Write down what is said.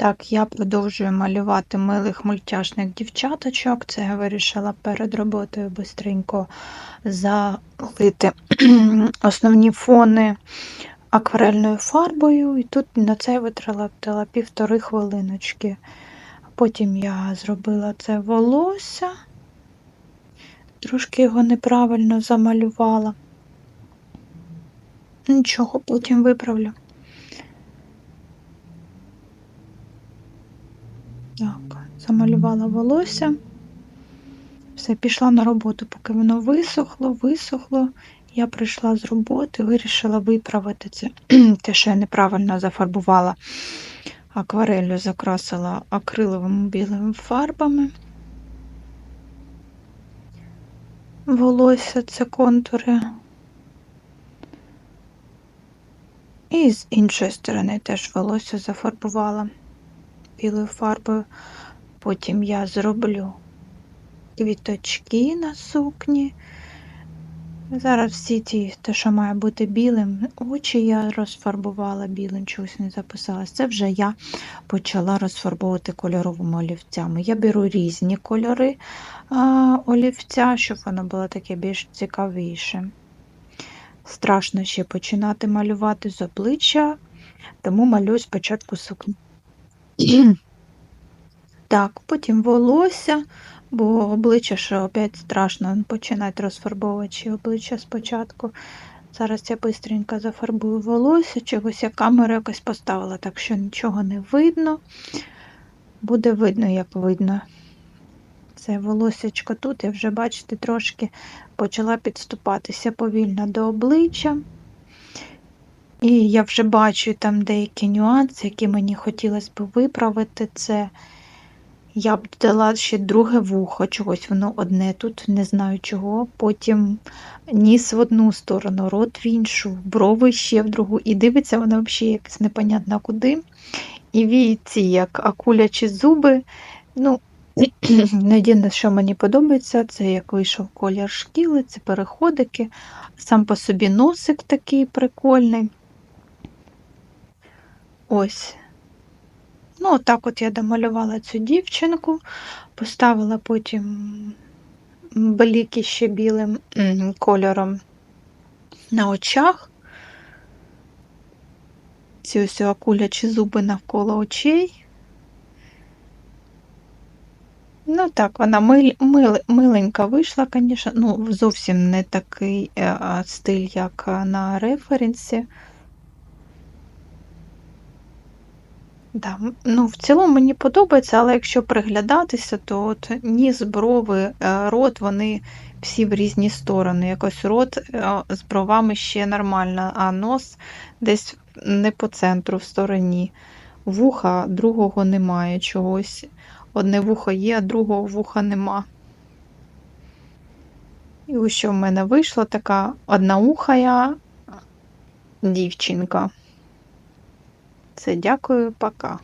Так, я продовжую малювати милих мультяшних дівчаточок. Це я вирішила перед роботою бистренько залити основні фони акварельною фарбою. І тут на це витратила півтори хвилиночки. Потім я зробила це волосся, трошки його неправильно замалювала. Нічого, потім виправлю. Так, замалювала волосся. Все, пішла на роботу, поки воно висохло, висохло. Я прийшла з роботи, вирішила виправити це. Те, що я неправильно зафарбувала акварелью, закрасила акриловими білими фарбами. Волосся це контури. І з іншої сторони теж волосся зафарбувала білою фарбою. Потім я зроблю квіточки на сукні. Зараз всі ті, те, що має бути білим, очі я розфарбувала білим, чогось не записалась. Це вже я почала розфарбовувати кольоровими олівцями. Я беру різні кольори а, олівця, щоб воно було таке більш цікавіше. Страшно ще починати малювати з обличчя, тому малюю спочатку сукню. Так, потім волосся, бо обличчя, що опять страшно починати розфарбовувати обличчя спочатку. Зараз я швидко зафарбую волосся, чогось я камеру якось поставила, так що нічого не видно. Буде видно, як видно. Це волосечко тут, я вже, бачите, трошки почала підступатися повільно до обличчя. І я вже бачу там деякі нюанси, які мені хотілося б виправити. Це я б дала ще друге вухо, чогось воно одне тут, не знаю чого. Потім ніс в одну сторону, рот в іншу, брови ще в другу. І дивиться вона взагалі якось непонятно куди. І війці, як акулячі зуби. Ну, Єдине, що мені подобається, це як вийшов колір шкіли, це переходики. Сам по собі носик такий прикольний. Ось. Ну, отак от я домалювала цю дівчинку, поставила потім бліки ще білим кольором на очах. Ці ось акулячі зуби навколо очей. Ну так, вона мил, мил, миленька вийшла, звісно, ну, зовсім не такий е, стиль, як на референсі. Да. Ну, В цілому мені подобається, але якщо приглядатися, то от ніс, брови, е, рот, вони всі в різні сторони. Якось рот е, з бровами ще нормально, а нос десь не по центру, в стороні. Вуха другого немає чогось. Одне вухо є, а другого вуха нема. І ось що в мене вийшла така одноухая дівчинка. Це дякую, пока.